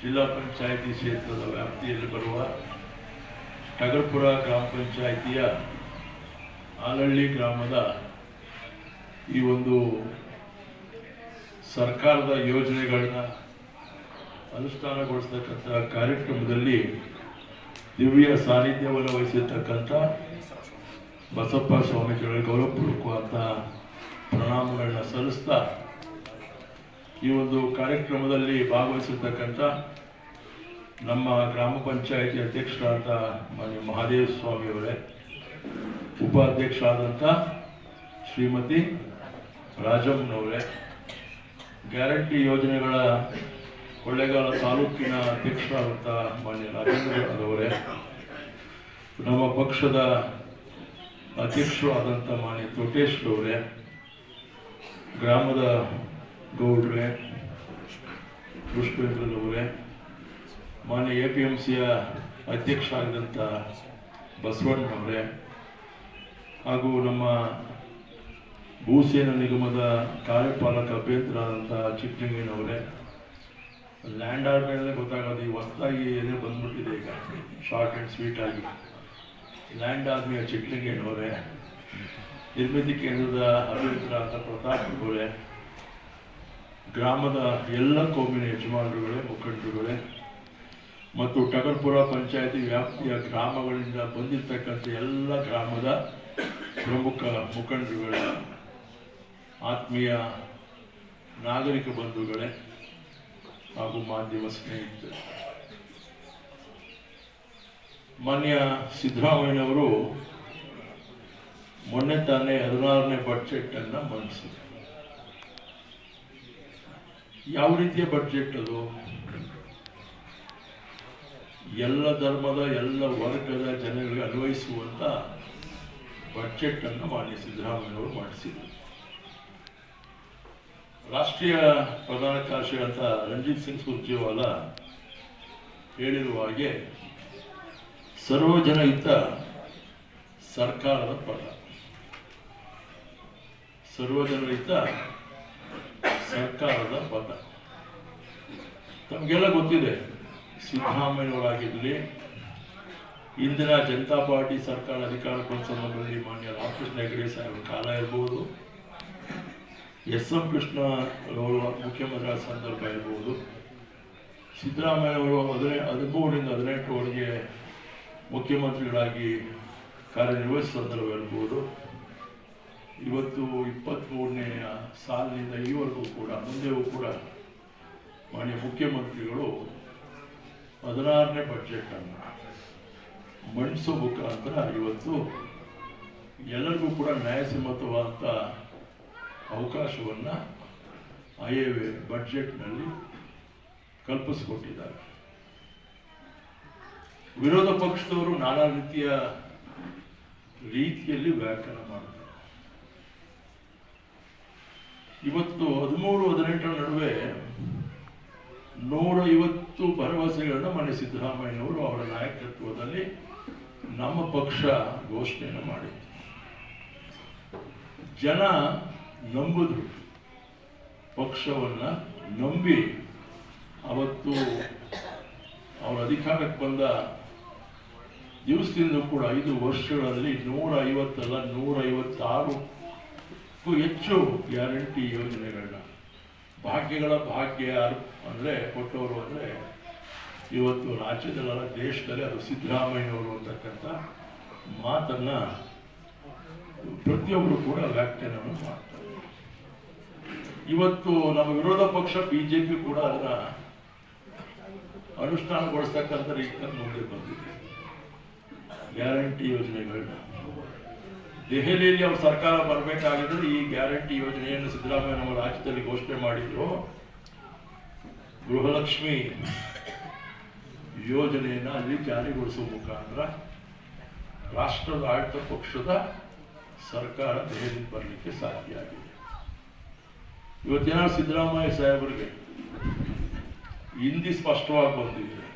ಜಿಲ್ಲಾ ಪಂಚಾಯಿತಿ ಕ್ಷೇತ್ರದ ವ್ಯಾಪ್ತಿಯಲ್ಲಿ ಬರುವ ಟಗರ್ಪುರ ಗ್ರಾಮ ಪಂಚಾಯಿತಿಯ ಆಲಹಳ್ಳಿ ಗ್ರಾಮದ ಈ ಒಂದು ಸರ್ಕಾರದ ಯೋಜನೆಗಳನ್ನ ಅನುಷ್ಠಾನಗೊಳಿಸ್ತಕ್ಕಂಥ ಕಾರ್ಯಕ್ರಮದಲ್ಲಿ ದಿವ್ಯ ಸಾನ್ನಿಧ್ಯವನ್ನು ವಹಿಸಿರ್ತಕ್ಕಂಥ ಬಸಪ್ಪ ಸ್ವಾಮೀಜಿಗಳ ಗೌರವಪೂರ್ವಕವಾದ ಪ್ರಣಾಮಗಳನ್ನ ಸಲ್ಲಿಸ್ತಾ ಈ ಒಂದು ಕಾರ್ಯಕ್ರಮದಲ್ಲಿ ಭಾಗವಹಿಸಿರ್ತಕ್ಕಂಥ ನಮ್ಮ ಗ್ರಾಮ ಪಂಚಾಯಿತಿ ಅಧ್ಯಕ್ಷರಾದ ಮಾನ್ಯ ಮಹಾದೇವ ಸ್ವಾಮಿಯವರೇ, ಉಪಾಧ್ಯಕ್ಷರಾದಂಥ ಶ್ರೀಮತಿ ರಾಜಮ್ಮನವರೇ, ಗ್ಯಾರಂಟಿ ಯೋಜನೆಗಳ ಕೊಳ್ಳೇಗಾಲ ತಾಲೂಕಿನ ಅಧ್ಯಕ್ಷರಾದಂಥ ಮಾನ್ಯ ರಾಜೇಂದ್ರವರೇ ನಮ್ಮ ಪಕ್ಷದ ಅಧ್ಯಕ್ಷರು ಆದಂಥ ಮಾನ್ಯ ತೋಟೇಶ್ವರವರೇ, ಗ್ರಾಮದ ಗೌಡ್ರೆ, ಪುಷ್ಪೇಂದ್ರನವರೇ, ಮಾನ್ಯ ಎ ಪಿ ಎಂ ಸಿಯ ಅಧ್ಯಕ್ಷ ಆಗಿದಂಥ ಬಸವಣ್ಣನವರೇ ಹಾಗೂ ನಮ್ಮ ಭೂಸೇನಾ ನಿಗಮದ ಕಾರ್ಯಪಾಲಕ ಅಭ್ಯರ್ಥರಾದಂಥ ಚಿಕ್ಕಲಿಂಗಯ್ಯನವರೇ ಲ್ಯಾಂಡ್ ಆದ್ಮೇಲೆ ಗೊತ್ತಾಗೋದು, ಈ ಹೊಸದಾಗಿ ಏನೇ ಬಂದ್ಬಿಟ್ಟಿದೆ ಈಗ. ಶಾರ್ಟ್ ಆ್ಯಂಡ್ ಸ್ವೀಟ್ ಆಗಿ. ಲ್ಯಾಂಡ್ ಆದ್ಮೇಲೆ ಚಿಕ್ಕಲಿಂಗಯ್ಯನವರೇ ನಿರ್ಮಿತಿ ಕೇಂದ್ರದ ಅಭಿವೃದ್ಧರಾದ ಪ್ರತಾಪ್ ಅವರೇ. ಗ್ರಾಮದ ಎಲ್ಲ ಕೋಮಿನ ಯಜಮಾನರುಗಳೇ, ಮುಖಂಡರುಗಳೇ, ಮತ್ತು ಟಗರ್ಪುರ ಪಂಚಾಯತಿ ವ್ಯಾಪ್ತಿಯ ಗ್ರಾಮಗಳಿಂದ ಬಂದಿರತಕ್ಕಂಥ ಎಲ್ಲ ಗ್ರಾಮದ ಪ್ರಮುಖ ಮುಖಂಡರುಗಳೇ, ಆತ್ಮೀಯ ನಾಗರಿಕ ಬಂಧುಗಳೇ ಹಾಗೂ ಮಾಧ್ಯಮ ಸ್ನೇಹಿತರು. ಮಾನ್ಯ ಸಿದ್ದರಾಮಯ್ಯನವರು ಮೊನ್ನೆ ತಾನೇ ಹದಿನಾರನೇ ಅನ್ನ ಮಂಡಿಸಿದರು. ಯಾವ ರೀತಿಯ ಬಡ್ಜೆಟ್ ಅದು? ಎಲ್ಲ ಧರ್ಮದ, ಎಲ್ಲ ವರ್ಗದ ಜನಗಳಿಗೆ ಅನ್ವಯಿಸುವಂತ ಬಜೆಟ್ ಅನ್ನು ಮಾನ್ಯ ಸಿದ್ದರಾಮಯ್ಯವರು ಮಾಡಿಸಿದರು. ರಾಷ್ಟ್ರೀಯ ಪ್ರಧಾನ ಕಾರ್ಯ ಅಂತ ರಂಜಿತ್ ಸಿಂಗ್ ಸುರ್ಜೇವಾಲಾ ಹೇಳಿರುವ ಹಾಗೆ ಸರ್ವಜನಹಿತ ಸರ್ಕಾರದ ಪದ ಸರ್ವಜನಹಿತ ಸರ್ಕಾರದ ಪದ. ತಮಗೆಲ್ಲ ಗೊತ್ತಿದೆ ಸಿದ್ದರಾಮಯ್ಯನವರಾಗಿರಲಿ ಇಂದಿನ ಜನತಾ ಪಾರ್ಟಿ ಸರ್ಕಾರ ಅಧಿಕಾರ ಸಂದರ್ಭದಲ್ಲಿ ಮಾನ್ಯ ರಾಮಕೃಷ್ಣ ಹೆಗಡೆ ಸಾಹೇಬರ ಕಾಲ ಇರ್ಬೋದು. ಎಸ್ ಎಂ ಕೃಷ್ಣ ಅವರು ಮುಖ್ಯಮಂತ್ರಿ ಆದ ಸಂದರ್ಭ ಇರ್ಬೋದು. ಸಿದ್ದರಾಮಯ್ಯವರು ಹದಿನೈ ಹದಿಮೂರರಿಂದ ಹದಿನೆಂಟರವರೆಗೆ ಮುಖ್ಯಮಂತ್ರಿಗಳಾಗಿ ಕಾರ್ಯನಿರ್ವಹಿಸಿದ ಸಂದರ್ಭ ಇರ್ಬೋದು. ಇವತ್ತು ಇಪ್ಪತ್ತ್ಮೂರನೆಯ ಸಾಲಿನಿಂದ ಈವರೆಗೂ ಕೂಡ ಮುಂದೆಯೂ ಕೂಡ ಮಾನ್ಯ ಮುಖ್ಯಮಂತ್ರಿಗಳು ಹದಿನಾರನೇ ಬಜೆಟ್ ಅನ್ನು ಮಂಡಿಸೋ ಮುಖಾಂತರ ಇವತ್ತು ಎಲ್ಲರಿಗೂ ಕೂಡ ನ್ಯಾಯಸಮ್ಮತವಾದಂಥ ಅವಕಾಶವನ್ನು ಐ ಬಜೆಟ್ನಲ್ಲಿ ಕಲ್ಪಿಸಿಕೊಟ್ಟಿದ್ದಾರೆ. ವಿರೋಧ ಪಕ್ಷದವರು ನಾನಾ ರೀತಿಯ ರೀತಿಯಲ್ಲಿ ವ್ಯಾಖ್ಯಾನ ಮಾಡ್ತಾರೆ ಇವತ್ತು ಹದಿಮೂರು, ಹದಿನೆಂಟರ ನಡುವೆ ನೂರ ಐವತ್ತು ಭರವಸೆಗಳನ್ನು ಮನೆ ಸಿದ್ದರಾಮಯ್ಯನವರು ಅವರ ನಾಯಕತ್ವದಲ್ಲಿ ನಮ್ಮ ಪಕ್ಷ ಘೋಷಣೆಯನ್ನು ಮಾಡಿತ್ತು. ಜನ ನಂಬುದು ಪಕ್ಷವನ್ನ ನಂಬಿ ಅವತ್ತು ಅವರ ಅಧಿಕಾರಕ್ಕೆ ಬಂದ ದಿವಸದಿಂದ ಕೂಡ ಐದು ವರ್ಷಗಳಲ್ಲಿ ನೂರ ಐವತ್ತಲ್ಲ ನೂರ ಐವತ್ತಾರು ಹೆಚ್ಚು ಗ್ಯಾರಂಟಿ ಯೋಜನೆಗಳನ್ನ. ಭಾಗ್ಯಗಳ ಭಾಗ್ಯ ಅಂದರೆ ಕೊಟ್ಟವರು ಅಂದರೆ ಇವತ್ತು ರಾಜ್ಯದಲ್ಲ ದೇಶದಲ್ಲಿ ಅದು ಸಿದ್ದರಾಮಯ್ಯವರು ಅಂತಕ್ಕಂಥ ಮಾತನ್ನು ಪ್ರತಿಯೊಬ್ಬರು ಕೂಡ ವ್ಯಾಖ್ಯಾನವನ್ನು ಮಾಡ್ತಾರೆ. ಇವತ್ತು ನಮ್ಮ ವಿರೋಧ ಪಕ್ಷ ಬಿಜೆಪಿ ಕೂಡ ಅದನ್ನ ಅನುಷ್ಠಾನಗೊಳಿಸ್ತಕ್ಕಂಥ ರೀತಿಯಲ್ಲಿ ಮುಂದೆ ಬಂದಿದೆ. ಗ್ಯಾರಂಟಿ ಯೋಜನೆಗಳನ್ನ. ದೆಹಲಿಯಲ್ಲಿ ಅವ್ರ ಸರ್ಕಾರ ಬರಬೇಕಾಗಿದ್ರೆ ಈ ಗ್ಯಾರಂಟಿ ಯೋಜನೆಯನ್ನು ಸಿದ್ದರಾಮಯ್ಯ ನಮ್ಮ ರಾಜ್ಯದಲ್ಲಿ ಘೋಷಣೆ ಮಾಡಿದ್ರು. ಗೃಹಲಕ್ಷ್ಮಿ ಯೋಜನೆಯನ್ನು ಅಲ್ಲಿ ಜಾರಿಗೊಳಿಸುವ ಮುಖಾಂತರ ರಾಷ್ಟ್ರದ ಆಡಳಿತ ಪಕ್ಷದ ಸರ್ಕಾರ ದೆಹಲಿಗೆ ಬರಲಿಕ್ಕೆ ಸಾಧ್ಯ ಆಗಿದೆ. ಇವತ್ತಿನ ಸಿದ್ದರಾಮಯ್ಯ ಸಾಹೇಬರಿಗೆ ಹಿಂದಿ ಸ್ಪಷ್ಟವಾಗಿ ಬಂದಿದೆ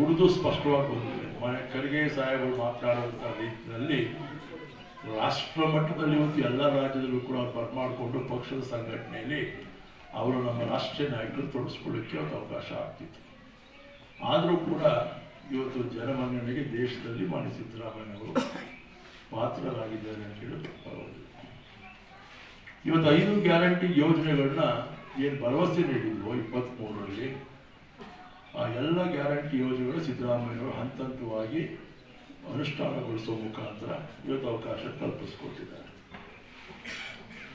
ಉರ್ದು ಸ್ಪಷ್ಟವಾಗಿ ಬಂದಿದೆ ಮನೆ ಖರ್ಗೆ ಸಾಹೇಬರು ಮಾತನಾಡುವಂಥ ರೀತಿಯಲ್ಲಿ ರಾಷ್ಟ್ರ ಮಟ್ಟದಲ್ಲಿ ಇವತ್ತು ಎಲ್ಲ ರಾಜ್ಯದಲ್ಲೂ ಕೂಡ ಅವ್ರು ಬರಮಾಡಿಕೊಂಡು ಪಕ್ಷದ ಸಂಘಟನೆಯಲ್ಲಿ ಅವರು ನಮ್ಮ ರಾಷ್ಟ್ರೀಯ ನಾಯಕರು ತೊಡಸ್ಕೊಳ್ಳಿಕ್ಕೆ ಒಂದು ಅವಕಾಶ ಆಗ್ತಿತ್ತು. ಆದರೂ ಕೂಡ ಇವತ್ತು ಜನಮನ್ನಣೆಗೆ ದೇಶದಲ್ಲಿ ಮಾನ್ಯ ಸಿದ್ದರಾಮಯ್ಯವರು ಪಾತ್ರರಾಗಿದ್ದಾರೆ ಅಂತ ಹೇಳಿ ಇವತ್ತು ಐದು ಗ್ಯಾರಂಟಿ ಯೋಜನೆಗಳನ್ನ ಏನು ಭರವಸೆ ನೀಡಿದ್ವೋ ಇಪ್ಪತ್ತ್ಮೂರರಲ್ಲಿ ಆ ಎಲ್ಲ ಗ್ಯಾರಂಟಿ ಯೋಜನೆಗಳು ಸಿದ್ದರಾಮಯ್ಯನವರು ಹಂತ ಹಂತವಾಗಿ ಅನುಷ್ಠಾನಗೊಳಿಸುವ ಮುಖಾಂತರ ಇವತ್ತು ಅವಕಾಶ ಕಲ್ಪಿಸ್ಕೊಟ್ಟಿದ್ದಾರೆ.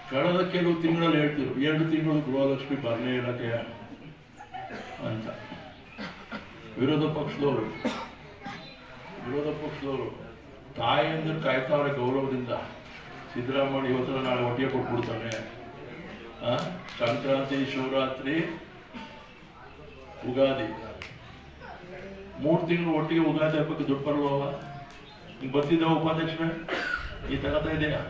ಕಳೆದ ಕೆಲವು ತಿಂಗಳಲ್ಲಿ ಹೇಳ್ತಿದ್ರು, ಎರಡು ತಿಂಗಳು ಗೃಹಲಕ್ಷ್ಮಿ ಬರಲೇ ಇಲ್ಲಕ್ಕೆ ಅಂತ. ವಿರೋಧ ಪಕ್ಷದವರು ವಿರೋಧ ಪಕ್ಷದವರು ತಾಯಿಯಂದ್ರೆ ಕಾಯ್ತಾವ್ರೆ ಗೌರವದಿಂದ ಸಿದ್ದರಾಮಯ್ಯ ಇವತ್ತರ ನಾಳೆ ಒಟ್ಟಿಗೆ ಕೊಟ್ಬಿಡ್ತಾನೆ? ಸಂಕ್ರಾಂತಿ, ಶಿವರಾತ್ರಿ, ಉಗಾದಿ. ಮೂರು ತಿಂಗಳು ಒಟ್ಟಿಗೆ ಉಗಾದಿ ಹಬ್ಬಕ್ಕೆ ದುಡ್ಡು ಬರುವವ ಹಿಂಗೆ ಬರ್ತಿದ್ದಾವ ಈ ತಗತಾ ಇದೆಯಾ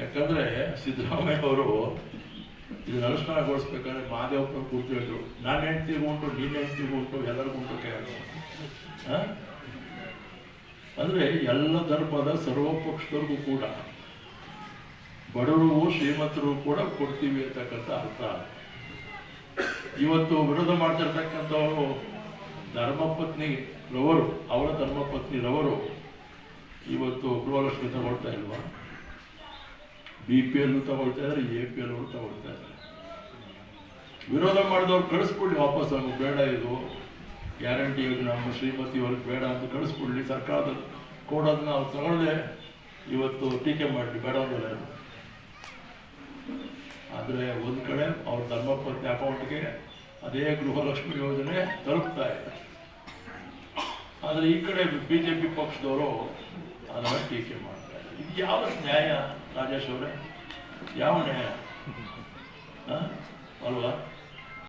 ಯಾಕಂದ್ರೆ ಸಿದ್ದರಾಮಯ್ಯ ಅವರು ಇದು ಅನುಷ್ಠಾನಗೊಳಿಸ್ಬೇಕಾದ್ರೆ ಮಾದೇವಪ್ಪ ಕೂತು ಹೇಳಿದ್ರು. ನಾನು ಹೆಂಡ್ತಿಗೂ ಉಂಟು, ನೀನ್ ಹೆಂಡ್ತಿಗೂ ಉಂಟು ಎಲ್ಲರಿಗೂ ಉಂಟು ಕೇಳ? ಅಂದ್ರೆ ಎಲ್ಲ ಧರ್ಮದ ಸರ್ವಪಕ್ಷದವ್ರಿಗೂ ಕೂಡ ಬಡವರು ಶ್ರೀಮಂತರು ಕೂಡ ಕೊಡ್ತೀವಿ ಅಂತಕ್ಕಂಥ ಅರ್ಥ. ಇವತ್ತು ವಿರೋಧ ಮಾಡ್ತಿರ್ತಕ್ಕಂಥವರು ಧರ್ಮಪತ್ನಿ ರವರು, ಅವರ ಧರ್ಮಪತ್ನಿ ರವರು ಇವತ್ತು ಗೃಹಲಕ್ಷ್ಮಿ ತಗೊಳ್ತಾ ಇಲ್ವಾ? ಬಿ ಪಿ ಎಲ್ ತಗೊಳ್ತಾ ಇದ್ದಾರೆ ಎ ಪಿ ಎಲ್ ತಗೊಳ್ತಾ ಇದ್ದಾರೆ ವಿರೋಧ ಮಾಡಿದವ್ರು ಕಳಿಸ್ಕೊಡ್ಲಿ ವಾಪಸ್ ನಮ್ಗೆ ಬೇಡ ಇದು. ಗ್ಯಾರಂಟಿ ನಮ್ಮ ಶ್ರೀಮತಿ ಅವ್ರಿಗೆ ಬೇಡ ಅಂತ ಕಳಿಸ್ಕೊಡ್ಲಿ. ಸರ್ಕಾರದ ಕೊಡೋದನ್ನ ಅವ್ರು ತಗೊಳ್ಳದೆ ಇವತ್ತು ಟೀಕೆ ಮಾಡಲಿ, ಬೇಡ ಅಂದ್ರೆ ಆದರೆ ಒಂದು ಕಡೆ ಅವ್ರ ಧರ್ಮಪತ್ನಿ ಅಕೌಂಟ್ಗೆ ಅದೇ ಗೃಹಲಕ್ಷ್ಮಿ ಯೋಜನೆ ತಲುಪ್ತಾ ಇದೆ. ಆದರೆ ಈ ಕಡೆ ಬಿ ಜೆ ಪಿ ಪಕ್ಷದವರು ಅದನ್ನು ಟೀಕೆ ಮಾಡ್ತಾರೆ ಇದು ಯಾವ ನ್ಯಾಯ, ರಾಜೇಶ್ ಅವರೇ? ಯಾವ ನ್ಯಾಯ? ಅಲ್ವಾ?